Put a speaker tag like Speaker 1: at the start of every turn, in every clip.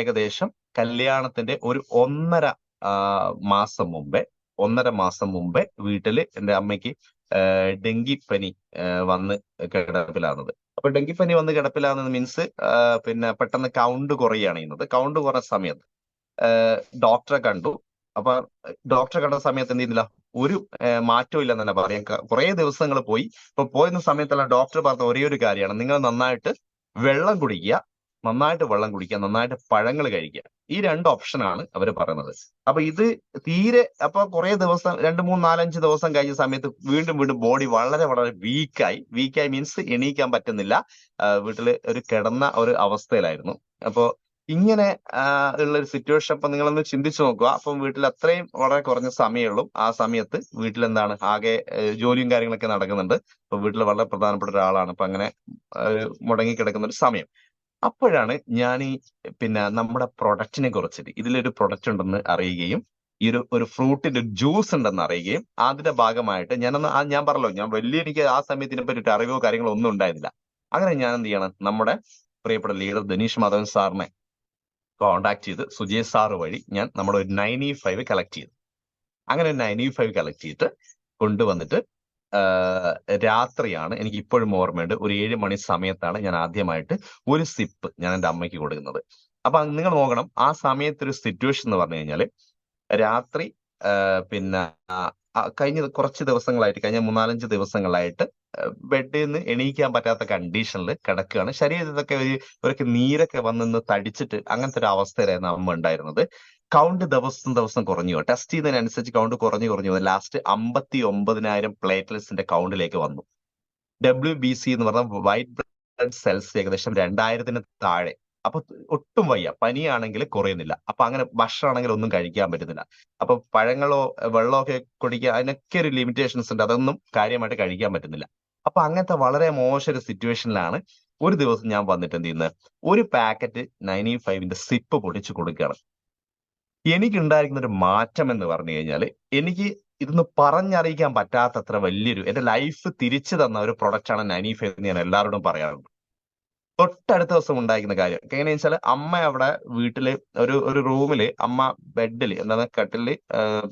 Speaker 1: ഏകദേശം കല്യാണത്തിന്റെ ഒരു ഒന്നര മാസം മുമ്പേ ഒന്നര മാസം മുമ്പേ വീട്ടിൽ എന്റെ അമ്മയ്ക്ക് ഡെങ്കിപ്പനി വന്ന് കിടപ്പിലാകുന്നത്. അപ്പൊ ഡെങ്കിപ്പനി വന്ന് കിടപ്പിലാകുന്നത് മീൻസ് പിന്നെ പെട്ടെന്ന് കൗണ്ട് കുറയാണ് ചെയ്യുന്നത്. കൗണ്ട് കുറഞ്ഞ സമയത്ത് ഡോക്ടറെ കണ്ടു. അപ്പൊ ഡോക്ടറെ കണ്ട സമയത്ത് എന്ത് ചെയ്യുന്നില്ല? ഒരു മാറ്റവും ഇല്ലെന്ന് തന്നെ പറയാം കുറേ ദിവസങ്ങൾ പോയി. ഇപ്പൊ പോയിരുന്ന സമയത്തെല്ലാം ഡോക്ടർ പറഞ്ഞ ഒരേ ഒരു കാര്യമാണ്. നിങ്ങൾ നന്നായിട്ട് വെള്ളം കുടിക്കുക. നന്നായിട്ട് വെള്ളം കുടിക്കുക നന്നായിട്ട് പഴങ്ങൾ കഴിക്കുക. ഈ രണ്ട് ഓപ്ഷനാണ് അവർ പറയുന്നത്. അപ്പൊ ഇത് തീരെ അപ്പൊ കുറെ ദിവസം രണ്ട് മൂന്ന് നാലഞ്ച് ദിവസം കഴിഞ്ഞ സമയത്ത് വീണ്ടും വീണ്ടും ബോഡി വളരെ വളരെ വീക്കായി വീക്കായി മീൻസ് എണീക്കാൻ പറ്റുന്നില്ല. വീട്ടിൽ ഒരു കിടന്ന ഒരു അവസ്ഥയിലായിരുന്നു. അപ്പോ ഇങ്ങനെ ഉള്ള ഒരു സിറ്റുവേഷൻ അപ്പൊ നിങ്ങളൊന്ന് ചിന്തിച്ചു നോക്കുക. അപ്പം വീട്ടിൽ അത്രയും വളരെ കുറഞ്ഞ സമയമുള്ളൂ ആ സമയത്ത് വീട്ടിൽ എന്താണ് ആകെ ജോലിയും കാര്യങ്ങളൊക്കെ നടക്കുന്നുണ്ട്. അപ്പൊ വീട്ടിൽ വളരെ പ്രധാനപ്പെട്ട ഒരാളാണ്. അപ്പൊ അങ്ങനെ മുടങ്ങി കിടക്കുന്ന ഒരു സമയം. അപ്പോഴാണ് ഞാൻ ഈ പിന്നെ നമ്മുടെ പ്രൊഡക്റ്റിനെ കുറിച്ചിട്ട് ഇതിലൊരു പ്രൊഡക്റ്റ് ഉണ്ടെന്ന് അറിയുകയും ഈ ഒരു ഒരു ഫ്രൂട്ടിന്റെ ജ്യൂസ് ഉണ്ടെന്ന് അറിയുകയും അതിന്റെ ഭാഗമായിട്ട് ഞാനൊന്ന് ഞാൻ പറഞ്ഞല്ലോ ഞാൻ വലിയ എനിക്ക് ആ സമയത്ത് ഇതിനെ പറ്റി അറിവോ കാര്യങ്ങളോ ഒന്നും ഉണ്ടായിരുന്നില്ല. അങ്ങനെ ഞാൻ എന്ത് ചെയ്യണം നമ്മുടെ പ്രിയപ്പെട്ട ലീഡർ ധനീഷ് മാധവൻ സാറിനെ കോണ്ടാക്ട് ചെയ്ത് സുജയ് സാറ് വഴി ഞാൻ നമ്മുടെ ഒരു നയന്റി ഫൈവ് കളക്ട് ചെയ്തു. അങ്ങനെ നയന്റി ഫൈവ് കളക്ട് ചെയ്തിട്ട് കൊണ്ടുവന്നിട്ട് രാത്രിയാണ് എനിക്ക് ഇപ്പോഴും ഓർമ്മയുണ്ട്. ഒരു ഏഴ് മണി സമയത്താണ് ഞാൻ ആദ്യമായിട്ട് ഒരു സിപ്പ് ഞാൻ എന്റെ അമ്മയ്ക്ക് കൊടുക്കുന്നത്. അപ്പൊ നിങ്ങൾ നോക്കണം. ആ സമയത്ത് ഒരു സിറ്റുവേഷൻ എന്ന് പറഞ്ഞു കഴിഞ്ഞാൽ രാത്രി പിന്നെ കഴിഞ്ഞ കുറച്ച് ദിവസങ്ങളായിട്ട് കഴിഞ്ഞ മൂന്നാലഞ്ച് ദിവസങ്ങളായിട്ട് ബെഡിൽ നിന്ന് എണീക്കാൻ പറ്റാത്ത കണ്ടീഷനിൽ കിടക്കുകയാണ്. ശരീരത്തൊക്കെ ഒരു ഒരു നീരൊക്കെ വന്നിന്ന് തടിച്ചിട്ട് അങ്ങനത്തെ ഒരു അവസ്ഥയിലായിരുന്നു അമ്മ ഉണ്ടായിരുന്നത്. കൗണ്ട് ദിവസം ദിവസം കുറഞ്ഞു. ടെസ്റ്റ് ചെയ്യുന്നതിനനുസരിച്ച് കൗണ്ട് കുറഞ്ഞു കുറഞ്ഞു വന്നു. ലാസ്റ്റ് അമ്പത്തി ഒമ്പതിനായിരം പ്ലേറ്റ്ലെറ്റ്സിന്റെ കൗണ്ടിലേക്ക് വന്നു. ഡബ്ല്യു ബി സി എന്ന് പറഞ്ഞ വൈറ്റ് ബ്ലഡ് സെൽസ് ഏകദേശം രണ്ടായിരത്തിന് താഴെ. അപ്പൊ ഒട്ടും വയ്യ. പനിയാണെങ്കിൽ കുറയുന്നില്ല. അപ്പൊ അങ്ങനെ ഭക്ഷണമാണെങ്കിൽ ഒന്നും കഴിക്കാൻ പറ്റുന്നില്ല. അപ്പൊ പഴങ്ങളോ വെള്ളമോ ഒക്കെ കുടിക്കുക അതിനൊക്കെ ഒരു ലിമിറ്റേഷൻസ് ഉണ്ട്. അതൊന്നും കാര്യമായിട്ട് കഴിക്കാൻ പറ്റുന്നില്ല. അപ്പൊ അങ്ങനത്തെ വളരെ മോശം ഒരു സിറ്റുവേഷനിലാണ് ഒരു ദിവസം ഞാൻ വന്നിട്ട് എന്ത് ചെയ്യുന്നത്? ഒരു പാക്കറ്റ് നയന്റി ഫൈവിന്റെ സിപ്പ് പൊടിച്ചു കൊടുക്കുകയാണ്. എനിക്കുണ്ടായിരിക്കുന്ന ഒരു മാറ്റം എന്ന് പറഞ്ഞു കഴിഞ്ഞാൽ എനിക്ക് ഇതൊന്ന് പറഞ്ഞറിയിക്കാൻ പറ്റാത്തത്ര വലിയൊരു എന്റെ ലൈഫ് തിരിച്ചു തന്ന ഒരു പ്രൊഡക്റ്റാണ് നനീഫ് എന്ന് ഞാൻ എല്ലാവരോടും പറയാറുണ്ട്. തൊട്ടടുത്ത ദിവസം ഉണ്ടായിരിക്കുന്ന കാര്യം. എങ്ങനെയാ വെച്ചാൽ അമ്മ അവിടെ വീട്ടിൽ ഒരു ഒരു റൂമിൽ അമ്മ ബെഡിൽ എന്താണ് കട്ടിൽ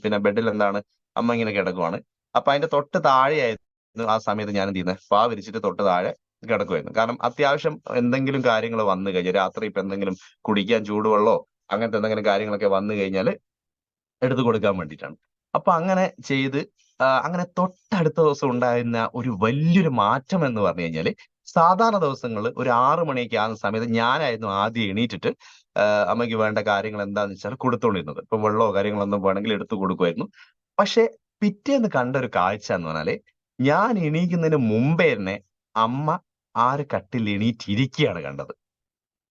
Speaker 1: പിന്നെ ബെഡിൽ എന്താണ് അമ്മ ഇങ്ങനെ കിടക്കുവാണ്. അപ്പൊ അതിന്റെ തൊട്ട് താഴെയായിരുന്നു ആ സമയത്ത് ഞാൻ എന്ത് ചെയ്യുന്നത് പാ വിരിച്ചിട്ട് തൊട്ട് താഴെ കിടക്കുമായിരുന്നു കാരണം അത്യാവശ്യം എന്തെങ്കിലും കാര്യങ്ങൾ വന്നു കഴിഞ്ഞാൽ രാത്രി ഇപ്പൊ എന്തെങ്കിലും കുടിക്കാൻ ചൂടുവെള്ളമോ അങ്ങനത്തെ എന്തെങ്കിലും കാര്യങ്ങളൊക്കെ വന്നു കഴിഞ്ഞാൽ എടുത്തു കൊടുക്കാൻ വേണ്ടിയിട്ടാണ്. അപ്പൊ അങ്ങനെ ചെയ്ത് അങ്ങനെ തൊട്ടടുത്ത ദിവസം ഉണ്ടായിരുന്ന ഒരു വലിയൊരു മാറ്റം എന്ന് പറഞ്ഞു കഴിഞ്ഞാൽ സാധാരണ ദിവസങ്ങളിൽ ഒരു ആറു മണിയൊക്കെ ആകുന്ന സമയത്ത് ഞാനായിരുന്നു ആദ്യം എണീറ്റിട്ട് അമ്മയ്ക്ക് വേണ്ട കാര്യങ്ങൾ എന്താണെന്ന് വെച്ചാൽ കൊടുത്തോണ്ടിരുന്നത്. ഇപ്പൊ വെള്ളമോ കാര്യങ്ങളൊന്നും വേണമെങ്കിൽ എടുത്തു കൊടുക്കുമായിരുന്നു. പക്ഷെ പിറ്റേന്ന് കണ്ട ഒരു കാഴ്ച എന്ന് പറഞ്ഞാൽ ഞാൻ എണീക്കുന്നതിന് മുമ്പേ തന്നെ അമ്മ ആ ഒരു കട്ടിൽ എണീറ്റിരിക്കുകയാണ് കണ്ടത്.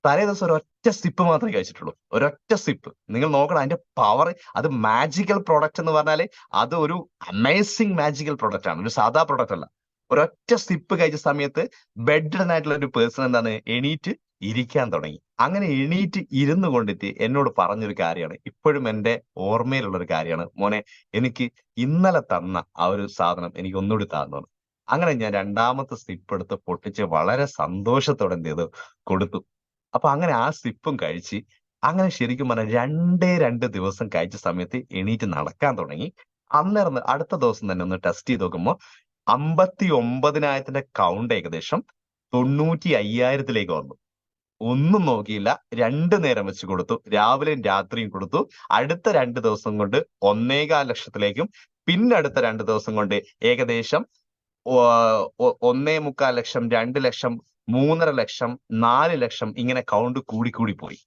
Speaker 1: തലേ ദിവസം ഒരൊറ്റ സിപ്പ് മാത്രമേ കഴിച്ചിട്ടുള്ളൂ. ഒരൊറ്റ സിപ്പ് നിങ്ങൾ നോക്കണം അതിന്റെ പവർ അത് മാജിക്കൽ പ്രോഡക്റ്റ് എന്ന് പറഞ്ഞാൽ അത് ഒരു അമേസിങ് മാജിക്കൽ പ്രോഡക്റ്റ് ആണ്. ഒരു സാധാ പ്രോഡക്റ്റ് അല്ല. ഒരൊറ്റ സിപ്പ് കഴിച്ച സമയത്ത് ബെഡ്ഡൺ ആയിട്ടുള്ള ഒരു പേഴ്സൺ എന്താണ്? എണീറ്റ് ഇരിക്കാൻ തുടങ്ങി. അങ്ങനെ എണീറ്റ് ഇരുന്നു കൊണ്ടിട്ട് എന്നോട് പറഞ്ഞൊരു കാര്യമാണ്. ഇപ്പോഴും എന്റെ ഓർമ്മയിലുള്ള ഒരു കാര്യമാണ്. മോനെ എനിക്ക് ഇന്നലെ തന്ന ആ ഒരു സാധനം എനിക്ക് ഒന്നുകൂടി താന്നു അങ്ങനെ ഞാൻ രണ്ടാമത്തെ സിപ്പ് എടുത്ത് പൊട്ടിച്ച് വളരെ സന്തോഷത്തോടെ എന്ത് ചെയ്തു? കൊടുത്തു. അപ്പൊ അങ്ങനെ ആ സിപ്പും കഴിച്ച് അങ്ങനെ ശരിക്കും പറഞ്ഞാൽ രണ്ടേ രണ്ട് ദിവസം കഴിച്ച സമയത്ത് എണീറ്റ് നടക്കാൻ തുടങ്ങി. അന്നേരം അടുത്ത ദിവസം തന്നെ ഒന്ന് ടെസ്റ്റ് ചെയ്ത് നോക്കുമ്പോൾ അമ്പത്തി ഒമ്പതിനായിരത്തിന്റെ കൗണ്ട് ഏകദേശം തൊണ്ണൂറ്റി അയ്യായിരത്തിലേക്ക് വന്നു. ഒന്നും നോക്കിയില്ല. രണ്ടു നേരം വെച്ച് കൊടുത്തു. രാവിലെയും രാത്രിയും കൊടുത്തു. അടുത്ത രണ്ട് ദിവസം കൊണ്ട് ഒന്നേകാൽ ലക്ഷത്തിലേക്കും പിന്നെ അടുത്ത രണ്ട് ദിവസം കൊണ്ട് ഏകദേശം ഒന്നേ മുക്കാൽ ലക്ഷം രണ്ട് ലക്ഷം മൂന്നര ലക്ഷം നാല് ലക്ഷം ഇങ്ങനെ കൗണ്ട് കൂടി കൂടി പോയി.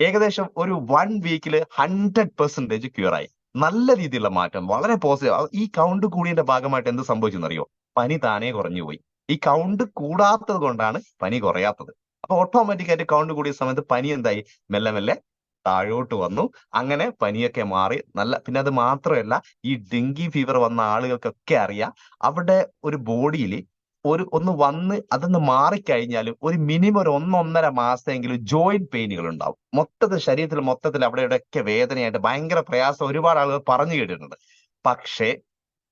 Speaker 1: ഏകദേശം ഒരു വൺ വീക്കിൽ ഹൺഡ്രഡ് പെർസെന്റേജ് ക്യൂർ ആയി. നല്ല രീതിയിലുള്ള മാറ്റം വളരെ പോസിറ്റീവ് ഈ കൗണ്ട് കൂടിയതിന്റെ ഭാഗമായിട്ട് എന്ത് സംഭവിച്ചെന്നറിയോ? പനി താനേ കുറഞ്ഞു പോയി. ഈ കൗണ്ട് കൂടാത്തത് കൊണ്ടാണ് പനി കുറയാത്തത്. അപ്പൊ ഓട്ടോമാറ്റിക് ആയിട്ട് കൗണ്ട് കൂടിയ സമയത്ത് പനി എന്തായി? മെല്ലെ മെല്ലെ താഴോട്ട് വന്നു. അങ്ങനെ പനിയൊക്കെ മാറി. നല്ല പിന്നെ അത് മാത്രമല്ല ഈ ഡെങ്കി ഫീവർ വന്ന ആളുകൾക്കൊക്കെ അറിയാം. അവിടെ ഒരു ബോഡിയിൽ ഒരു ഒന്ന് വന്ന് അതൊന്ന് മാറിക്കഴിഞ്ഞാൽ ഒരു മിനിമം ഒരു ഒന്നൊന്നര മാസമെങ്കിലും ജോയിന്റ് പെയിനുകൾ ഉണ്ടാവും. മൊത്തത്തിൽ ശരീരത്തിൽ മൊത്തത്തിൽ അവിടെ ഇവിടെയൊക്കെ വേദനയായിട്ട് ഭയങ്കര പ്രയാസം ഒരുപാട് ആളുകൾ പറഞ്ഞു കേട്ടിട്ടുണ്ട്. പക്ഷേ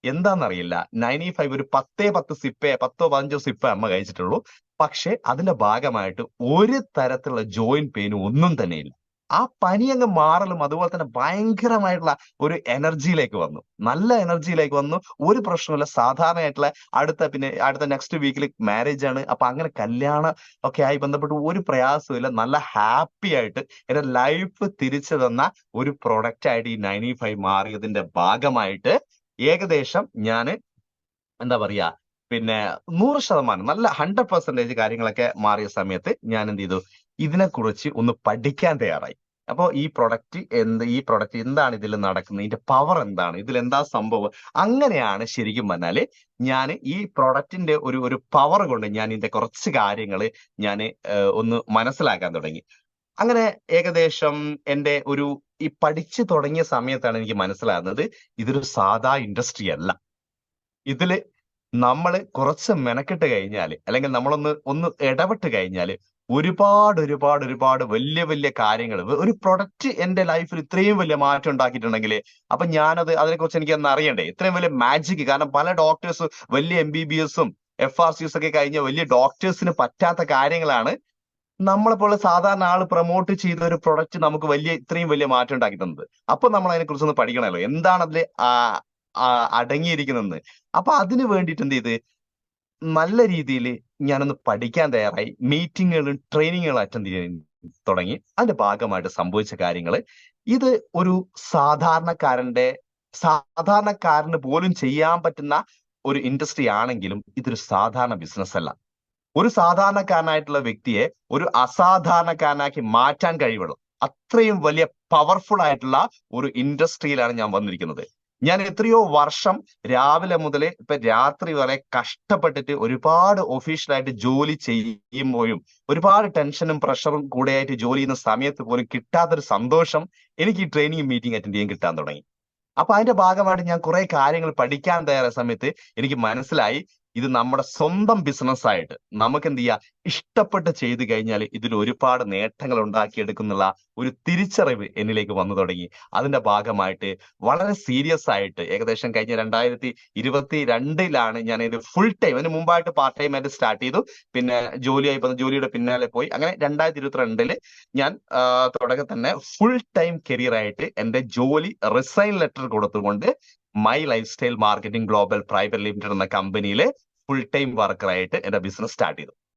Speaker 1: എന്താണെന്നറിയില്ല. നയന്റി ഫൈവ് ഒരു പത്തേ പത്ത് സിപ്പേ പത്തോ പതിനഞ്ചോ സിപ്പേ അമ്മ കഴിച്ചിട്ടുള്ളൂ. പക്ഷേ അതിന്റെ ഭാഗമായിട്ട് ഒരു തരത്തിലുള്ള ജോയിന്റ് പെയിനും ഒന്നും തന്നെയില്ല ആ പനി അങ്ങ് മാറലും അതുപോലെ തന്നെ ഭയങ്കരമായിട്ടുള്ള ഒരു എനർജിയിലേക്ക് വന്നു. നല്ല എനർജിയിലേക്ക് വന്നു. ഒരു പ്രശ്നമില്ല സാധാരണയായിട്ടുള്ള അടുത്ത പിന്നെ അടുത്ത നെക്സ്റ്റ് വീക്കിൽ മാരേജ് ആണ്. അപ്പൊ അങ്ങനെ കല്യാണം ഒക്കെ ആയി ബന്ധപ്പെട്ട് ഒരു പ്രയാസമില്ല നല്ല ഹാപ്പി ആയിട്ട് എന്റെ ലൈഫ് തിരിച്ചു തന്ന ഒരു പ്രൊഡക്റ്റ് ആയിട്ട് ഈ നയന്റി ഫൈവ് മാറിയതിന്റെ ഭാഗമായിട്ട് ഏകദേശം ഞാൻ എന്താ പറയാ പിന്നെ നൂറ് ശതമാനം നല്ല ഹൺഡ്രഡ് പെർസെന്റേജ് കാര്യങ്ങളൊക്കെ മാറിയ സമയത്ത് ഞാൻ എന്ത് ചെയ്തു? ഇതിനെക്കുറിച്ച് ഒന്ന് പഠിക്കാൻ തയ്യാറായി. അപ്പോൾ ഈ പ്രൊഡക്റ്റ് എന്ത് ഈ പ്രൊഡക്റ്റ് എന്താണ് ഇതിൽ നടക്കുന്നത്? ഇതിന്റെ പവർ എന്താണ്? ഇതിൽ എന്താ സംഭവം? അങ്ങനെയാണ് ശരിക്കും പറഞ്ഞാൽ ഞാൻ ഈ പ്രൊഡക്റ്റിന്റെ ഒരു ഒരു പവർ കൊണ്ട് ഞാൻ ഇതിന്റെ കുറച്ച് കാര്യങ്ങൾ ഞാൻ ഒന്ന് മനസ്സിലാക്കാൻ തുടങ്ങി. അങ്ങനെ ഏകദേശം എന്റെ ഒരു ഈ പഠിച്ചു തുടങ്ങിയ സമയത്താണ് എനിക്ക് മനസ്സിലാകുന്നത് ഇതൊരു സാധാ ഇൻഡസ്ട്രി അല്ല. ഇതിൽ നമ്മൾ കുറച്ച് മെനക്കെട്ട് കഴിഞ്ഞാൽ അല്ലെങ്കിൽ നമ്മളൊന്ന് ഒന്ന് ഇടപെട്ട് കഴിഞ്ഞാൽ ഒരുപാട് ഒരുപാട് ഒരുപാട് വലിയ വലിയ കാര്യങ്ങൾ ഒരു പ്രൊഡക്റ്റ് എന്റെ ലൈഫിൽ ഇത്രയും വലിയ മാറ്റം ഉണ്ടാക്കിയിട്ടുണ്ടെങ്കിൽ അപ്പൊ ഞാനത് അതിനെക്കുറിച്ച് എനിക്ക് അന്ന് അറിയണ്ടേ? ഇത്രയും വലിയ മാജിക് കാരണം പല ഡോക്ടേഴ്സ് വലിയ എം ബി ബി എസും എഫ് ആർ സിസ് ഒക്കെ കഴിഞ്ഞ വലിയ ഡോക്ടേഴ്സിന് പറ്റാത്ത കാര്യങ്ങളാണ് നമ്മളെപ്പോലെ സാധാരണ ആൾ പ്രൊമോട്ട് ചെയ്ത ഒരു പ്രൊഡക്റ്റ് നമുക്ക് വലിയ ഇത്രയും വലിയ മാറ്റം ഉണ്ടാക്കി തന്നത് അപ്പൊ നമ്മൾ അതിനെക്കുറിച്ച് ഒന്ന് പഠിക്കണമല്ലോ. എന്താണ് അതിൽ അടങ്ങിയിരിക്കുന്നത്? അപ്പൊ അതിന് വേണ്ടിയിട്ട് എന്ത് ചെയ്ത്? നല്ല രീതിയിൽ ഞാനൊന്ന് പഠിക്കാൻ തയ്യാറായി. മീറ്റിങ്ങുകളും ട്രെയിനിങ്ങുകളും അറ്റൻഡ് ചെയ്യാൻ തുടങ്ങി. അതിന്റെ ഭാഗമായിട്ട് സംഭവിച്ച കാര്യങ്ങൾ. ഇത് ഒരു സാധാരണക്കാരന്റെ സാധാരണക്കാരന് പോലും ചെയ്യാൻ പറ്റുന്ന ഒരു ഇൻഡസ്ട്രി ആണെങ്കിലും ഇതൊരു സാധാരണ ബിസിനസ് അല്ല. ഒരു സാധാരണക്കാരനായിട്ടുള്ള വ്യക്തിയെ ഒരു അസാധാരണക്കാരനാക്കി മാറ്റാൻ കഴിവുള്ളൂ. അത്രയും വലിയ പവർഫുൾ ആയിട്ടുള്ള ഒരു ഇൻഡസ്ട്രിയിലാണ് ഞാൻ വന്നിരിക്കുന്നത്. ഞാൻ എത്രയോ വർഷം രാവിലെ മുതൽ ഇപ്പൊ രാത്രി വരെ കഷ്ടപ്പെട്ടിട്ട് ഒരുപാട് ഒഫീഷ്യലായിട്ട് ജോലി ചെയ്യുമ്പോഴും ഒരുപാട് ടെൻഷനും പ്രഷറും കൂടെയായിട്ട് ജോലി ചെയ്യുന്ന സമയത്ത് പോലും കിട്ടാത്തൊരു സന്തോഷം എനിക്ക് ഈ ട്രെയിനിങ് മീറ്റിംഗ് അറ്റൻഡ് ചെയ്യാൻ കിട്ടാൻ തുടങ്ങി. അപ്പൊ അതിന്റെ ഭാഗമായിട്ട് ഞാൻ കുറെ കാര്യങ്ങൾ പഠിക്കാൻ തയ്യാറായ സമയത്ത് എനിക്ക് മനസ്സിലായി ഇത് നമ്മുടെ സ്വന്തം ബിസിനസ് ആയിട്ട് നമുക്ക് എന്ത് ചെയ്യാം? ഇഷ്ടപ്പെട്ട് ചെയ്തു കഴിഞ്ഞാൽ ഇതിൽ ഒരുപാട് നേട്ടങ്ങൾ ഉണ്ടാക്കിയെടുക്കുന്നുള്ള ഒരു തിരിച്ചറിവ് എന്നിലേക്ക് വന്നു തുടങ്ങി. അതിന്റെ ഭാഗമായിട്ട് വളരെ സീരിയസ് ആയിട്ട് ഏകദേശം കഴിഞ്ഞ രണ്ടായിരത്തി ഇരുപത്തി രണ്ടിലാണ് ഞാൻ ഇത് ഫുൾ ടൈം അതിന് മുമ്പായിട്ട് പാർട്ട് ടൈം ആയിട്ട് സ്റ്റാർട്ട് ചെയ്തു. പിന്നെ ജോലിയായി ജോലിയുടെ പിന്നാലെ പോയി. അങ്ങനെ രണ്ടായിരത്തി ഇരുപത്തിരണ്ടിൽ ഞാൻ തുടക്കം തന്നെ ഫുൾ ടൈം കരിയർ ആയിട്ട് എന്റെ ജോലി റിസൈൻ ലെറ്റർ കൊടുത്തുകൊണ്ട് my life style marketing global private limited എന്ന കമ്പനിയിൽ ഫുൾ ടൈം വർക്കറായിട്ട് എന്റെ ബിസിനസ് സ്റ്റാർട്ട് ചെയ്തു.